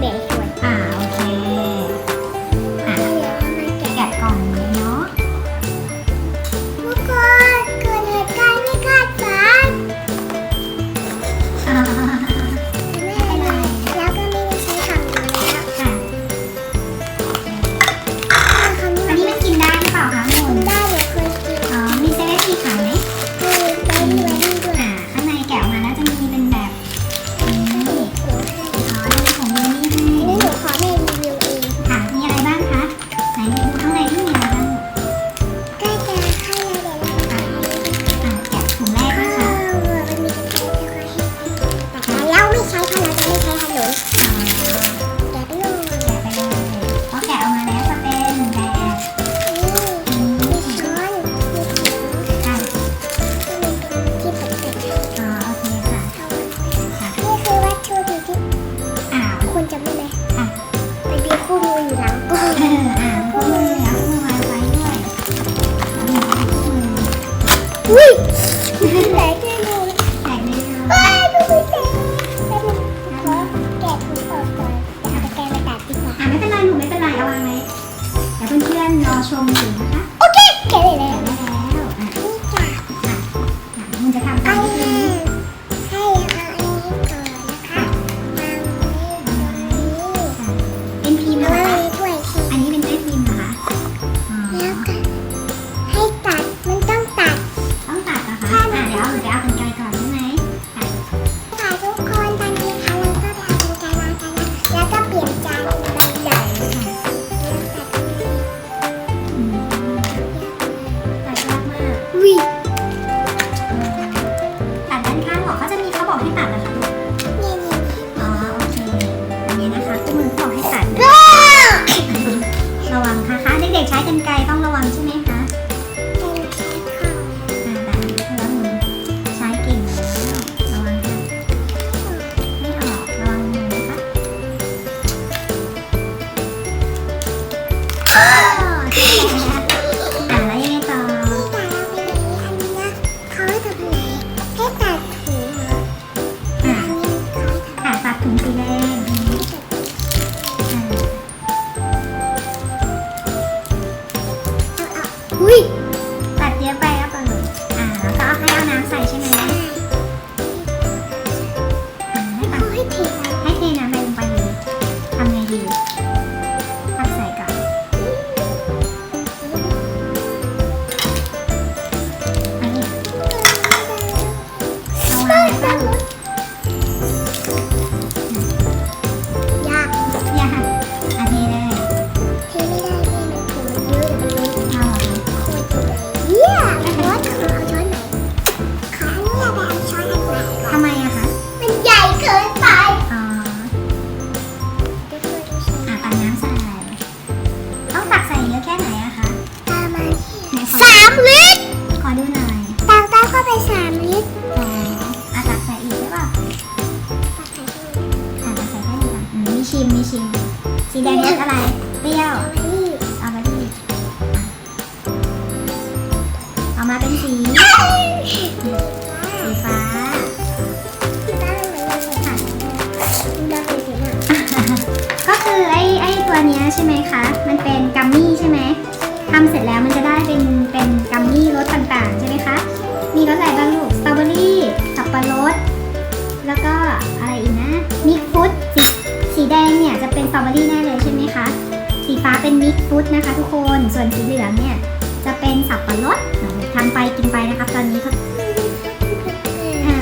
baby. อุ้ยแตกที่มือแตกเลยนะว้ายดูมือแตกแล้มันขอแกะถุงต่อนเดี๋ยวเอาไปแกะไปตัดกว่อะไม่เป็นไรหนูไม่เป็นไรเอาวางไว้เดี๋ยวเพื่อนๆรอชมอยู่ oui. ชิมมีชิม สีแดงรสอะไร เปรี้ยวเอามาที่ออกมาเป็นสี สีฟ้าก็คือไอ้ไอ้ตัวเนี้ยใช่ไหมคะ มันเป็นกัมมี่ใช่ไหมทำเสร็จแล้วมันจะได้เป็นเป็นกัมมี่รสต่างๆ ใช่ไหมคะ มีรสอะไรบ้าง ดนะคะทุกคน ส่วนสีเหลือเนี่ยจะเป็นสับปะรดทานไปกินไปนะครับ ตอนนี้ครั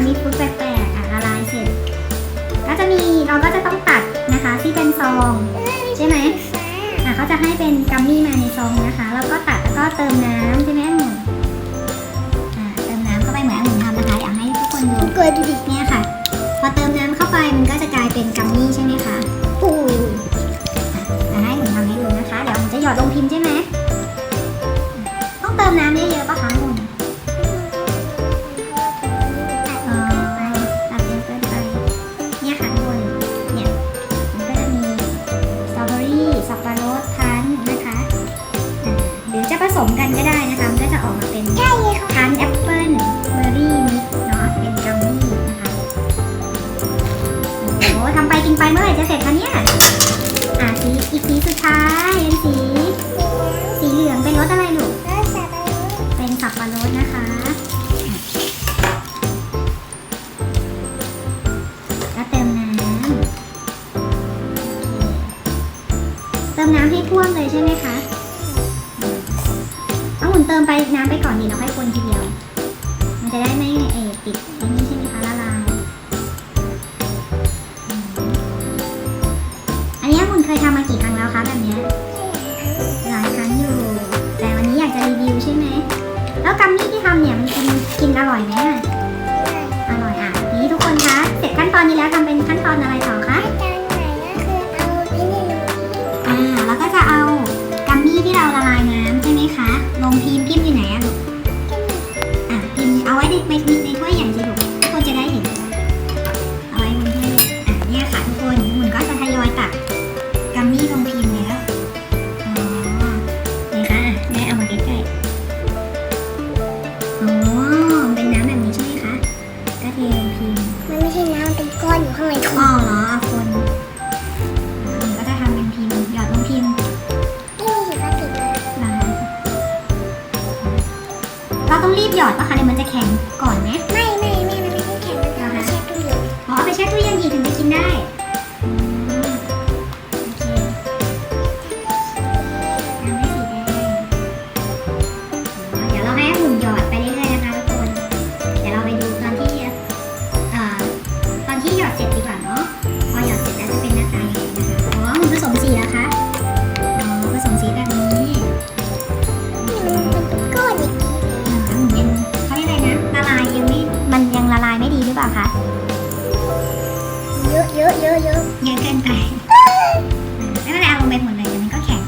มีฟรุตแปลกๆอะละลายเสร็จ ก็จะมีเราก็จะต้องตัดนะคะที่เป็นซองใช่ไหมอะเขาจะให้เป็นกัมมี่มาในซองนะคะ แล้วก็ตัดแล้วก็เติมน้ำ อีกสีสุดท้ายเป็นสี สีเหลืองเป็นรสอะไรลูกเป็นสับปะรดนะคะ แล้วเติมน้ำเติมน้ำให้ท่วมเลยใช่ไหมคะเอาหุ่นเติมไปน้ำไปก่อนดีแล้วค่อยคนทีเดียว มันจะได้ไม่เอติดอันนี้ใช่ไหมคะละลายอันนี้หุ่นเคยทำ แล้วกัมมี่ที่ทำเนี่ยมันกินกินอร่อยไหมอะอร่อยอะ นี่ทุกคนคะ เสร็จขั้นตอนนี้แล้วทำเป็นขั้นตอนอะไรต่อคะขั้นตอนไหนก็คือเอาที่นี่ลงอ่าแล้วก็จะเอากัมมี่ที่เราละลายน้ำใช่ไหมคะ ลงพิมพ์พิมพ์อยู่ไหนอะลูก อะพิมพ์เอาไว้ในในในถ้วยอย่างสิลูก ต้องรีบหยอดปะคะเดี๋ยวมันจะแข็งก่อนไหมไม่ไม่ไม่มันไม่ได้แข็งมันจะเอามาแช่ตู้เย็นอ๋อเอาไปแช่ตู้เย็นอีกถึงจะกินได้อืมโอเคน้ำให้สีแดงอ๋อเดี๋ยวเราให้หุ่นหยอดไปเรื่อยๆนะคะทุกคน เดี๋ยวเราไปดูตอนที่เอ่อตอนที่หยอดเสร็จดีกว่า ปล่าคะ เยอะเยอะเยอะเยอะเยอะเกินไปไม่เป็นไรเอาลงไปหมดเลยเดี๋ยวมันก็แข็ง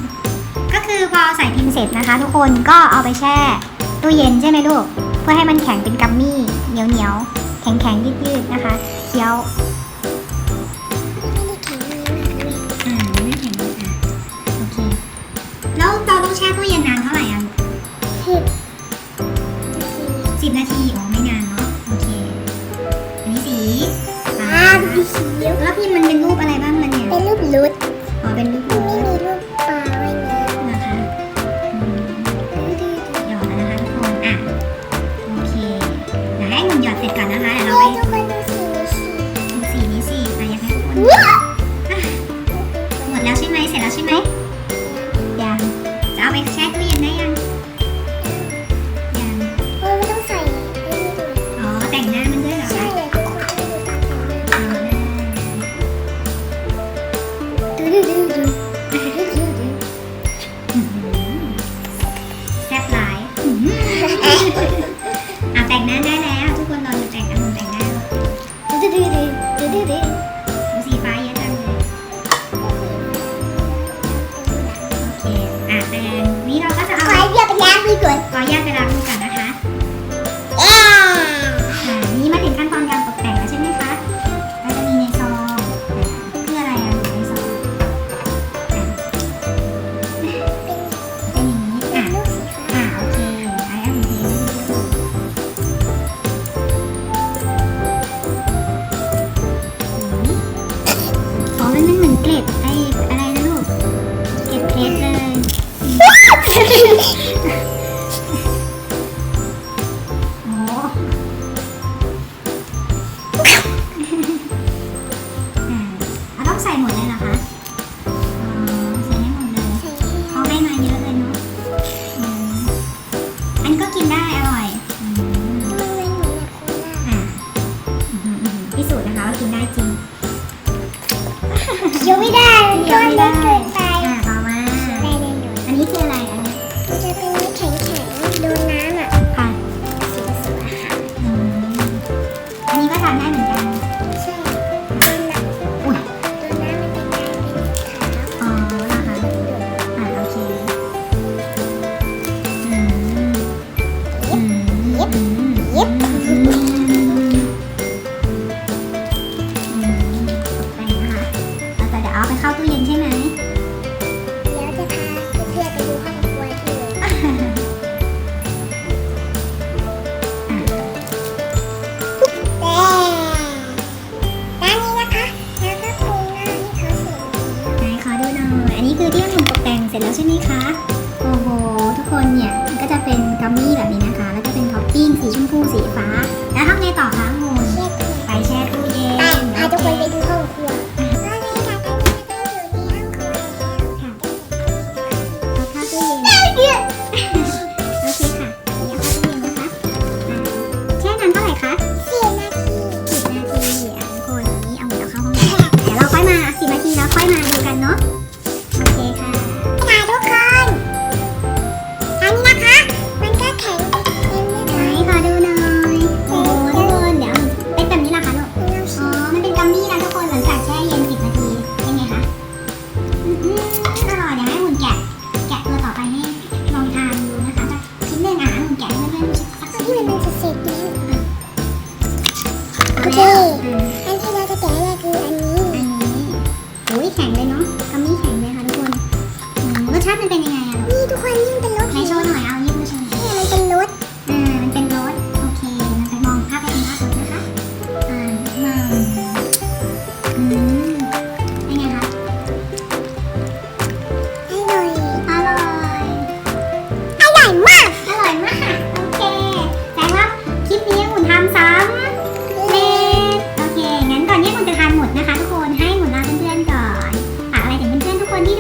ก็คือพอใส่พิมพ์เสร็จนะคะ ทุกคนก็เอาไปแช่ตู้เย็นใช่ไหมลูก เพื่อให้มันแข็งเป็นกัมมี่เหนียวเหนียวๆแข็งแข็งๆยืดๆนะคะเคี้ยวไม่ได้แข็งมากเลยอ่าไม่แข็งเลยอะโอเค แล้วเราต้องแช่ตู้เย็นนานเท่าไหร่อะสิบสิบนาทีอ๋อ สีแล้วพิมพ์มันเป็นรูปอะไรบ้างมัน เคอะแต่งนี้เราก็จะขอเอาให้เรียกไปล้างมือก่อนขออนุญาตไปล้างมือก่อนนะคะเอ๊ะอ่านี่มาถึงขั้นตอนการตกแต่งแล้วใช่ไหมคะเราจะมีในซองอ่าคืออะไรอะอยู่ในซองอะเป็นอย่างนี้เป็อะนลูกสีฟ้าอ่าโอเคไอ้อันนี้อ๋อมันมันเหมือนเกล็ด ハハハハ!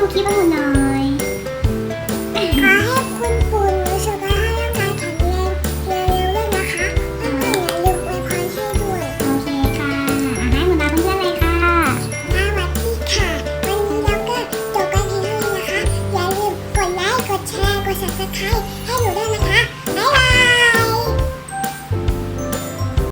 我皮纹纹呢